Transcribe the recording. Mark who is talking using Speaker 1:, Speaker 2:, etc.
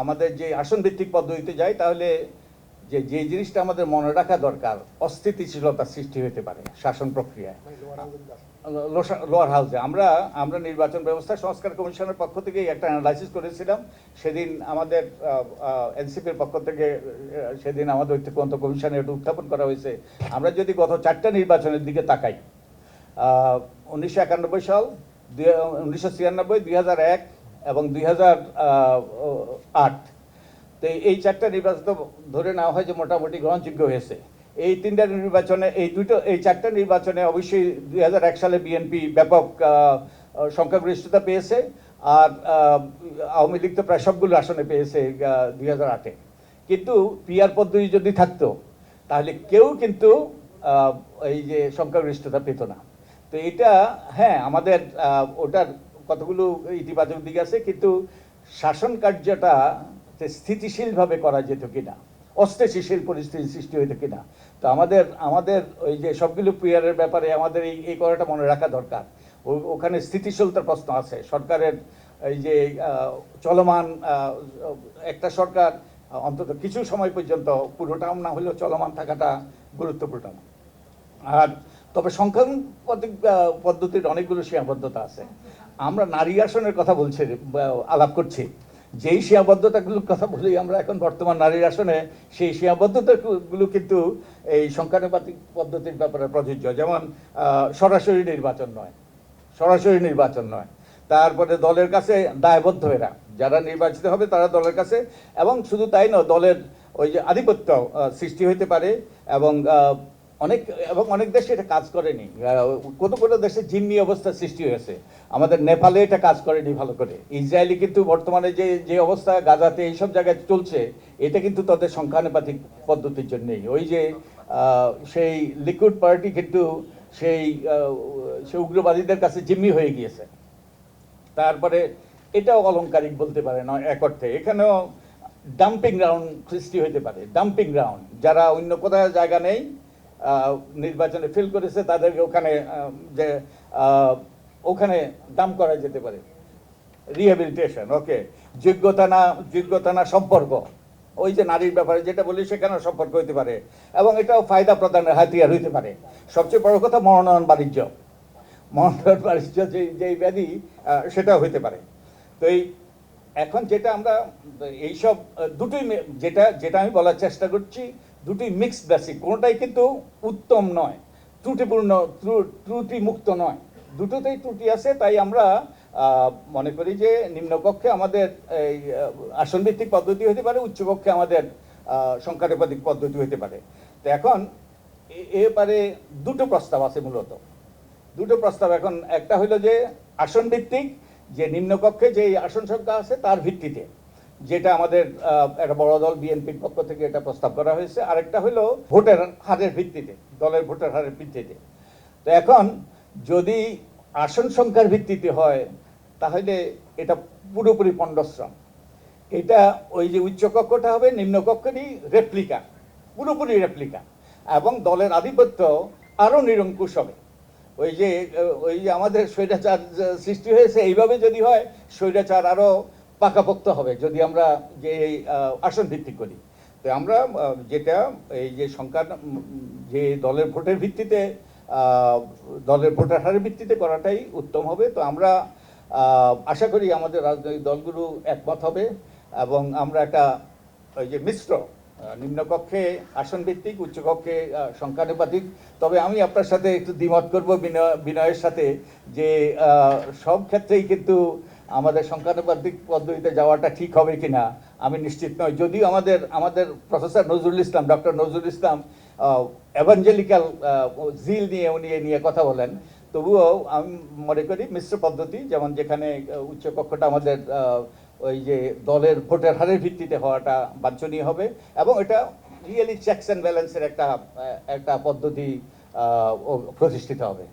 Speaker 1: আমাদের যে আসন ভিত্তিক পদ্ধতিতে যাই তাহলে যে যে জিনিসটা আমাদের মনে রাখা দরকার, অস্থিতিশীলতা সৃষ্টি হতে পারে শাসন প্রক্রিয়ায়। লোয়ার হাউসে। আমরা আমরা নির্বাচন ব্যবস্থা সংস্কার কমিশনের পক্ষ থেকে একটা অ্যানালাইসিস করেছিলাম। সেদিন আমাদের এনসিপির পক্ষ থেকে সেদিন আমাদের ঐক্যন্ত কমিশনে এটা উত্থাপন করা হয়েছে। আমরা যদি গত চারটা নির্বাচনের দিকে তাকাই উনিশশো একানব্বই সাল উনিশশো ছিয়ানব্বই, দুই হাজার এক এবং দুই আট। তো এই চারটা নির্বাচন তো ধরে নেওয়া হয় যে মোটামুটি গ্রহণযোগ্য হয়েছে। এই তিনটা নির্বাচনে, এই দুটো, এই চারটা নির্বাচনে অবশ্যই দুই এক সালে বিএনপি ব্যাপক সংখ্যাগরিষ্ঠতা পেয়েছে আর আওয়ামী লীগ তো প্রায় সবগুলো আসনে পেয়েছে দুই হাজার আটে। কিন্তু পিআর পদ্ধতি যদি থাকতো, তাহলে কেউ কিন্তু এই যে সংখ্যাগরিষ্ঠতা পেত না। তো এটা হ্যাঁ আমাদের ওটার কতগুলো ইতিবাচক দিক আছে, কিন্তু শাসন কার্যটা স্থিতিশীলভাবে করা যেত কিনা, অস্থিতিশীল পরিস্থিতি সৃষ্টি হইতো কিনা। তো আমাদের আমাদের ওই যে সবগুলো প্রিয়ারের ব্যাপারে আমাদের এই এই করাটা মনে রাখা দরকার। ওখানে স্থিতিশীলতার প্রশ্ন আছে। সরকারের এই যে চলমান একটা সরকার, অন্তত কিছু সময় পর্যন্ত পুরোটাও না হলেও চলমান থাকাটা গুরুত্বপূর্ণ। আর তবে সংখ্যানুপাতিক পদ্ধতির অনেকগুলো সীমাবদ্ধতা আছে। আমরা নারী আসনের কথা বলছি আলাপ করছি। যেই সীমাবদ্ধতাগুলোর কথা বলি আমরা এখন বর্তমান নারীর আসনে, সেই সীমাবদ্ধতাগুলো কিন্তু এই সংখ্যানুপাতিক পদ্ধতির ব্যাপারে প্রযোজ্য। যেমন সরাসরি নির্বাচন নয়, সরাসরি নির্বাচন নয়। তারপরে দলের কাছে দায়বদ্ধ এরা। যারা নির্বাচিত হবে তারা দলের কাছে, এবং শুধু তাই নয়, দলের ওই যে আধিপত্য সৃষ্টি হইতে পারে এবং অনেক, এবং অনেক দেশে এটা কাজ করেনি। কত কত দেশে জিম্মি অবস্থা সৃষ্টি হয়েছে। আমাদের নেপালে এটা কাজ করেনি ভালো করে। ইসরায়েলি কিন্তু বর্তমানে যে যে অবস্থা, গাজাতে এইসব জায়গায় চলছে, এটা কিন্তু তাদের সংখ্যানুপাতিক পদ্ধতির জন্যেই। ওই যে সেই লিকুইড পার্টি কিন্তু সেই সে উগ্রবাদীদের কাছে জিম্মি হয়ে গিয়েছে। তারপরে এটাও অলংকারিক বলতে পারে না, এক অর্থে। এখানেও ডাম্পিং গ্রাউন্ড সৃষ্টি হতে পারে ডাম্পিং গ্রাউন্ড যারা অন্য কোথাও জায়গা নেই নির্বাচনে ফিল করেছে, তাদেরকে ওখানে যে ওখানে দাম করা যেতে পারে। রিহ্যাবিলিটেশন ওকে যোগ্যতা না যোগ্যতা না সম্পর্ক। ওই যে নারীর ব্যাপারে যেটা বলি, সেখানেও সম্পর্ক হইতে পারে। এবং এটাও ফায়দা প্রদানের হাতিয়ার হইতে পারে। সবচেয়ে বড় কথা মনোনয়ন বাণিজ্য। মনোনয়ন বাণিজ্য যে যেই ব্যাধি সেটাও হইতে পারে। তো এই, এখন যেটা আমরা, এইসব, দুটোই যেটা যেটা আমি বলার চেষ্টা করছি দুটোই মিক্সড বেসিক কোনোটাই কিন্তু উত্তম নয় ত্রুটিপূর্ণ ত্রু- ত্রুটি মুক্ত নয়। দুটোতেই ত্রুটি আছে তাই আমরা মনে করি যে নিম্নকক্ষে আমাদের এই আহ, আসন ভিত্তিক পদ্ধতি হতে পারে উচ্চকক্ষে আমাদের সংখ্যানুপাতিক পদ্ধতি হতে পারে। তো এখন এবারে দুটো প্রস্তাব আছে মূলত। দুটো প্রস্তাব এখন একটা হলো যে আসন ভিত্তিক যে নিম্নকক্ষে যে আসন সংখ্যা আছে তার ভিত্তিতে। যেটা আমাদের একটা বড় দল বিএনপির পক্ষ থেকে এটা প্রস্তাব করা হয়েছে। আরেকটা হলো ভোটের হারের ভিত্তিতে, দলের ভোটের হারের ভিত্তিতে। তো এখন যদি আসন সংখ্যার ভিত্তিতে হয়, তাহলে এটা পুরোপুরি পণ্ডশ্রম। এটা ওই যে উচ্চ কক্ষটা হবে, নিম্ন কক্ষেরই রেপ্লিকা পুরোপুরি রেপ্লিকা এবং দলের আধিপত্য আরও নিরঙ্কুশ হবে। ওই যে ওই যে আমাদের স্বৈরাচার সৃষ্টি হয়েছে, এইভাবে যদি হয়, স্বৈরাচার আরও পাকাপোক্ত হবে যদি আমরা যে এই, আসন ভিত্তিক করি। তো আমরা যেটা এই যে সংখ্যা যে দলের ভোটের ভিত্তিতে দলের ভোটার হারের ভিত্তিতে করাটাই উত্তম হবে। তো আমরা আশা করি আমাদের রাজনৈতিক দলগুলো একমত হবে এবং আমরা একটা ওই যে মিশ্র নিম্নকক্ষে আসন ভিত্তিক উচ্চকক্ষে সংখ্যানুপাতিক। তবে আমি আপনার সাথে একটু দ্বিমত করব বিনয় বিনয়ের সাথে যে সব ক্ষেত্রেই কিন্তু আমাদের সংখ্যানুপাতিক পদ্ধতিতে যাওয়াটা ঠিক হবে কি না আমি নিশ্চিত নই। যদিও আমাদের আমাদের professor Nazrul Islam doctor Nazrul Islam evangelical zeal নিয়ে উনি নিয়ে কথা বলেন তবুও আমি মনে করি মিশ্র পদ্ধতি যেমন যেখানে আহ, উচ্চ কক্ষটা আমাদের ওই যে দলের ভোটের হারের ভিত্তিতে হওয়াটা বাঞ্ছনীয় হবে এবং এটা রিয়েলি চেকস অ্যান্ড ব্যালেন্সের একটা একটা পদ্ধতি প্রতিষ্ঠিত হবে।